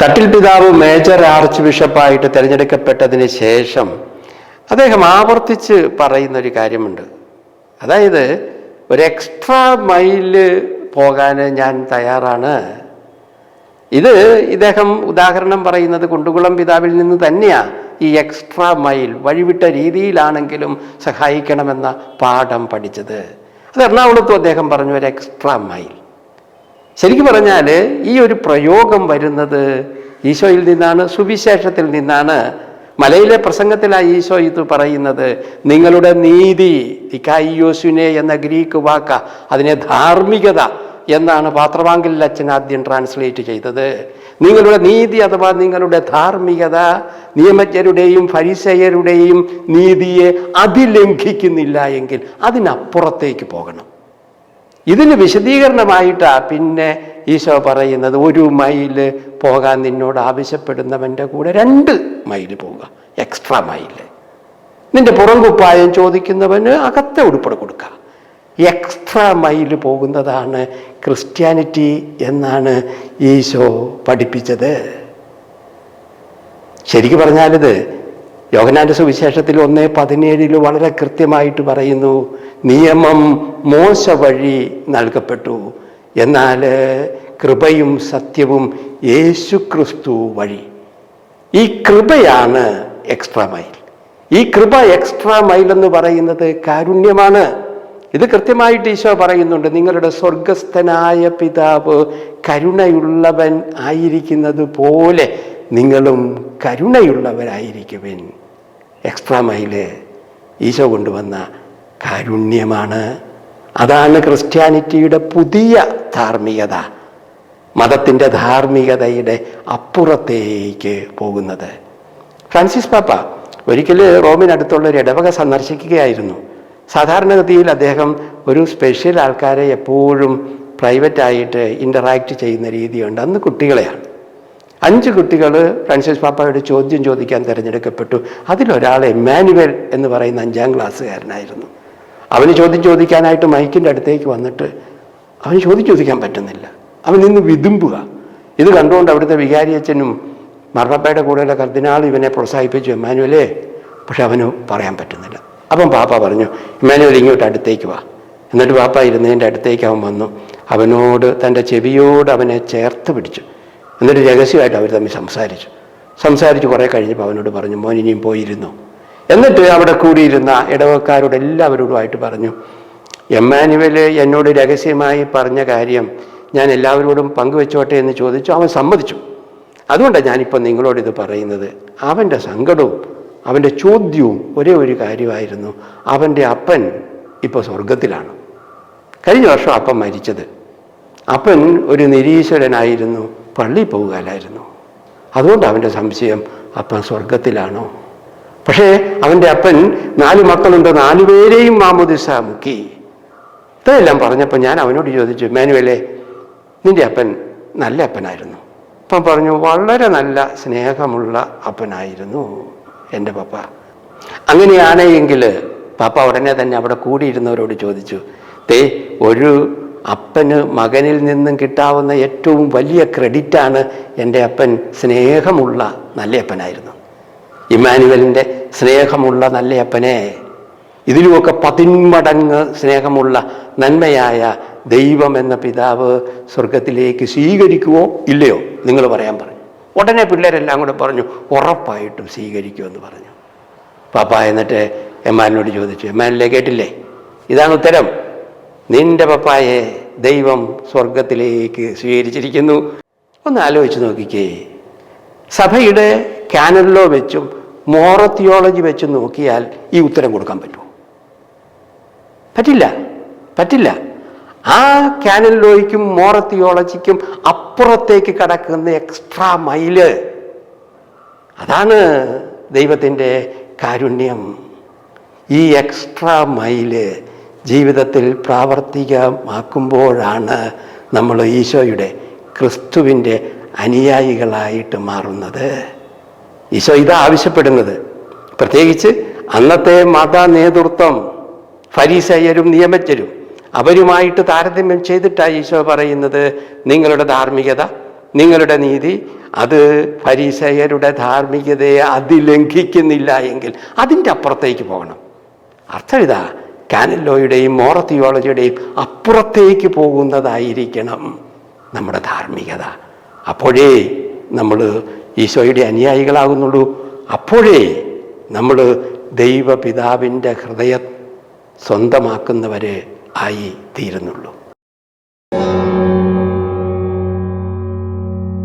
തട്ടിൽ പിതാവ് major arch ബിഷപ്പായിട്ട് തിരഞ്ഞെടുക്കപ്പെട്ടതിന് ശേഷം അദ്ദേഹം ആവർത്തിച്ച് പറയുന്ന ഒരു കാര്യമുണ്ട്. അതായത് ഒരു എക്സ്ട്രാ മൈൽ പോകാൻ ഞാൻ തയ്യാറാണ്. ഇത് ഇദ്ദേഹം ഉദാഹരണം പറയുന്നത് കുണ്ടുകുളം പിതാവിൽ നിന്ന് തന്നെയാണ് ഈ എക്സ്ട്രാ മൈൽ വഴിവിട്ട രീതിയിലാണെങ്കിലും സഹായിക്കണമെന്ന പാഠം പഠിച്ചത്. അത് എറണാകുളത്തും അദ്ദേഹം പറഞ്ഞു ഒരു എക്സ്ട്രാ മൈൽ. ശരിക്കും പറഞ്ഞാൽ ഈ ഒരു പ്രയോഗം വരുന്നത് ഈശോയിൽ നിന്നാണ് സുവിശേഷത്തിൽ നിന്നാണ്. മലയിലെ പ്രസംഗത്തിലായി ഈശോ ഇത് പറയുന്നത്. നിങ്ങളുടെ നീതി ഇക്കായിയോസുനെ എന്ന ഗ്രീക്ക് വാക്ക അതിനെ ധാർമ്മികത എന്നാണ് പാത്രവാങ്കിൽ അച്ഛൻ ആദ്യം ട്രാൻസ്ലേറ്റ് ചെയ്തത്. നിങ്ങളുടെ നീതി അഥവാ നിങ്ങളുടെ ധാർമ്മികത നിയമജ്ഞരുടെയും ഫരിസയരുടെയും നീതിയെ അതിലംഘിക്കുന്നില്ല എങ്കിൽ അതിനപ്പുറത്തേക്ക് പോകണം. ഇതിന് വിശദീകരണമായിട്ടാ പിന്നെ ഈശോ പറയുന്നത് ഒരു മൈൽ പോകാൻ നിന്നോട് ആവശ്യപ്പെടുന്നവന്റെ കൂടെ രണ്ട് മൈൽ പോവുക എക്സ്ട്രാ മൈൽ. നിന്റെ പുറം കുപ്പായം ചോദിക്കുന്നവന് അകത്തെ ഉടുപ്പട കൊടുക്കുക എക്സ്ട്രാ മൈൽ പോകുന്നതാണ് ക്രിസ്ത്യാനിറ്റി എന്നാണ് ഈശോ പഠിപ്പിച്ചത്. ശരിക്ക് പറഞ്ഞാലിത് യോഗനാന്റെ സുവിശേഷത്തിൽ ഒന്നേ പതിനേഴിൽ വളരെ കൃത്യമായിട്ട് പറയുന്നു നിയമം മോശ വഴി നൽകപ്പെട്ടു. എന്നാൽ കൃപയും സത്യവും യേശു ക്രിസ്തു വഴി. ഈ കൃപയാണ് എക്സ്ട്രാ മൈൽ. ഈ കൃപ എക്സ്ട്രാ മൈൽ എന്ന് പറയുന്നത് കാരുണ്യമാണ്. ഇത് കൃത്യമായിട്ട് ഈശോ പറയുന്നുണ്ട് നിങ്ങളുടെ സ്വർഗസ്ഥനായ പിതാവ് കരുണയുള്ളവൻ ആയിരിക്കുന്നത് പോലെ നിങ്ങളും കരുണയുള്ളവരായിരിക്കുവിൻ. എക്സ്ട്രാ മൈൽ ഈശോ കൊണ്ടുവന്ന കാരുണ്യമാണ്. അതാണ് ക്രിസ്ത്യാനിറ്റിയുടെ പുതിയ ധാർമ്മികത. മതത്തിന്റെ ധാർമ്മികതയുടെ അപ്പുറത്തേക്ക് പോകുന്നത്. ഫ്രാൻസിസ് പാപ്പ ഒരിക്കൽ റോമിനടുത്തുള്ള ഒരു ഇടവക സന്ദർശിക്കുകയായിരുന്നു. സാധാരണഗതിയിൽ അദ്ദേഹം ഒരു സ്പെഷ്യൽ ആൾക്കാരെ എപ്പോഴും പ്രൈവറ്റായിട്ട് ഇന്ററാക്ട് ചെയ്യുന്ന രീതിയുണ്ട്. അന്ന് കുട്ടികളെയാണ്. അഞ്ച് കുട്ടികൾ ഫ്രാൻസിസ് പാപ്പയുടെ ചോദ്യം ചോദിക്കാൻ തിരഞ്ഞെടുക്കപ്പെട്ടു. അതിലൊരാൾ എമ്മാനുവൽ എന്ന് പറയുന്ന അഞ്ചാം ക്ലാസ്സുകാരനായിരുന്നു. അവന് ചോദ്യം ചോദിക്കാനായിട്ട് മൈക്കിന്റെ അടുത്തേക്ക് വന്നിട്ട് അവന് ചോദ്യം ചോദിക്കാൻ പറ്റുന്നില്ല. അവൻ നിന്ന് വിതുമ്പുക. ഇത് കണ്ടുകൊണ്ട് അവിടുത്തെ വികാരിയച്ഛനും മർമ്മപ്പയുടെ കൂടെയുള്ള കർദിനാൾ ഇവനെ പ്രോത്സാഹിപ്പിച്ചു. എമ്മാനുവലേ പക്ഷെ അവന് പറയാൻ പറ്റുന്നില്ല. അപ്പം പാപ്പ പറഞ്ഞു ഇമ്മാനുവൽ ഇങ്ങോട്ട് അടുത്തേക്ക് വാ. എന്നിട്ട് പാപ്പ ഇരുന്നതിന്റെ അടുത്തേക്ക് അവൻ വന്നു. അവനോട് തന്റെ ചെവിയോട് അവനെ ചേർത്ത് പിടിച്ചു. എന്നിട്ട് രഹസ്യമായിട്ട് അവർ തമ്മിൽ സംസാരിച്ചു. സംസാരിച്ച് കുറേ കഴിഞ്ഞപ്പോൾ അവനോട് പറഞ്ഞു മോൻ ഇനിയും പോയിരുന്നു. എന്നിട്ട് അവിടെ കൂടിയിരുന്ന ഇടവക്കാരോട് എല്ലാവരോടുമായിട്ട് പറഞ്ഞു എമ്മാനുവൽ എന്നോട് രഹസ്യമായി പറഞ്ഞ കാര്യം ഞാൻ എല്ലാവരോടും പങ്കുവെച്ചോട്ടെ എന്ന് ചോദിച്ചു. അവൻ സമ്മതിച്ചു. അതുകൊണ്ടാണ് ഞാനിപ്പോൾ നിങ്ങളോട് ഇത് പറയുന്നത്. അവന്റെ സങ്കടവും അവന്റെ ചോദ്യവും ഒരേ ഒരു കാര്യമായിരുന്നു. അവന്റെ അപ്പൻ ഇപ്പോൾ സ്വർഗത്തിലാണ് കഴിഞ്ഞ വർഷം അപ്പൻ മരിച്ചത്. അപ്പൻ ഒരു നിരീശ്വരനായിരുന്നു. പള്ളി പോകുകയല്ലായിരുന്നു അതുകൊണ്ട് അവന്റെ സംശയം അപ്പൻ സ്വർഗത്തിലാണോ പക്ഷേ അവന്റെ അപ്പൻ നാല് മക്കളുണ്ട് നാലുപേരെയും മാമുദിസ മുക്കി ഇതെല്ലാം പറഞ്ഞപ്പോൾ ഞാൻ അവനോട് ചോദിച്ചു മാനുവലെ നിന്റെ അപ്പൻ നല്ല അപ്പനായിരുന്നു. അപ്പം പറഞ്ഞു വളരെ നല്ല സ്നേഹമുള്ള അപ്പനായിരുന്നു എന്റെ പപ്പ. അങ്ങനെയാണെങ്കിൽ പാപ്പ ഉടനെ തന്നെ അവിടെ കൂടിയിരുന്നവരോട് ചോദിച്ചു തേ ഒരു അപ്പന് മകനിൽ നിന്നും കിട്ടാവുന്ന ഏറ്റവും വലിയ ക്രെഡിറ്റാണ് എന്റെ അപ്പൻ സ്നേഹമുള്ള നല്ല അപ്പനായിരുന്നു. ഇമാനുവലിന്റെ സ്നേഹമുള്ള നല്ലയപ്പനെ ഇതിലുമൊക്കെ പതിന്മടങ്ങ് സ്നേഹമുള്ള നന്മയായ ദൈവം എന്ന പിതാവ് സ്വർഗത്തിലേക്ക് സ്വീകരിക്കുവോ ഇല്ലയോ? നിങ്ങൾ പറയാൻ പറഞ്ഞു. ഉടനെ പിള്ളേരെല്ലാം കൂടെ പറഞ്ഞു ഉറപ്പായിട്ടും സ്വീകരിക്കുമെന്ന് പറഞ്ഞു. പാപ്പ എന്നിട്ട് എമ്മാനോട് ചോദിച്ചു എമ്മാനിലെ കേട്ടില്ലേ? ഇതാണ് ഉത്തരം. നിന്റെ പപ്പായെ ദൈവം സ്വർഗത്തിലേക്ക് സ്വീകരിച്ചിരിക്കുന്നു. ഒന്ന് ആലോചിച്ച് നോക്കിക്കേ. സഭയുടെ കാനലിലോ വെച്ചും മോറ തിയോളജി വെച്ച് നോക്കിയാൽ ഈ ഉത്തരം കൊടുക്കാൻ പറ്റുമോ? പറ്റില്ല. പറ്റില്ല. ആ കാനലിലോയ്ക്കും മോറ തിയോളജിക്കും അപ്പുറത്തേക്ക് കടക്കുന്ന എക്സ്ട്രാ മൈൽ. അതാണ് ദൈവത്തിന്റെ കാരുണ്യം. ഈ എക്സ്ട്രാ മൈൽ ജീവിതത്തിൽ പ്രാവർത്തികമാക്കുമ്പോഴാണ് നമ്മൾ ഈശോയുടെ ക്രിസ്തുവിന്റെ അനുയായികളായിട്ട് മാറുന്നത്. ഈശോ ഇതാ ആവശ്യപ്പെടുന്നത്. പ്രത്യേകിച്ച് അന്നത്തെ മത നേതൃത്വം ഫരീസയരും നിയമജ്ഞരും അവരുമായിട്ട് താരതമ്യം ചെയ്തിട്ടാണ് ഈശോ പറയുന്നത്. നിങ്ങളുടെ ധാർമ്മികത നിങ്ങളുടെ നീതി അത് ഫരീസയരുടെ ധാർമ്മികതയെ അതിലംഘിക്കുന്നില്ല എങ്കിൽ അതിന്റെ അപ്പുറത്തേക്ക് പോകണം. അർത്ഥം ഇതാ കാനല്ലോയുടെയും മോറ തിയോളജിയുടെയും അപ്പുറത്തേക്ക് പോകുന്നതായിരിക്കണം നമ്മുടെ ധാർമ്മികത. അപ്പോഴേ നമ്മൾ ഈശോയുടെ അനുയായികളാകുന്നുള്ളൂ. അപ്പോഴേ നമ്മൾ ദൈവപിതാവിന്റെ ഹൃദയം സ്വന്തമാക്കുന്നവരെ ആയി തീരുന്നുള്ളൂ.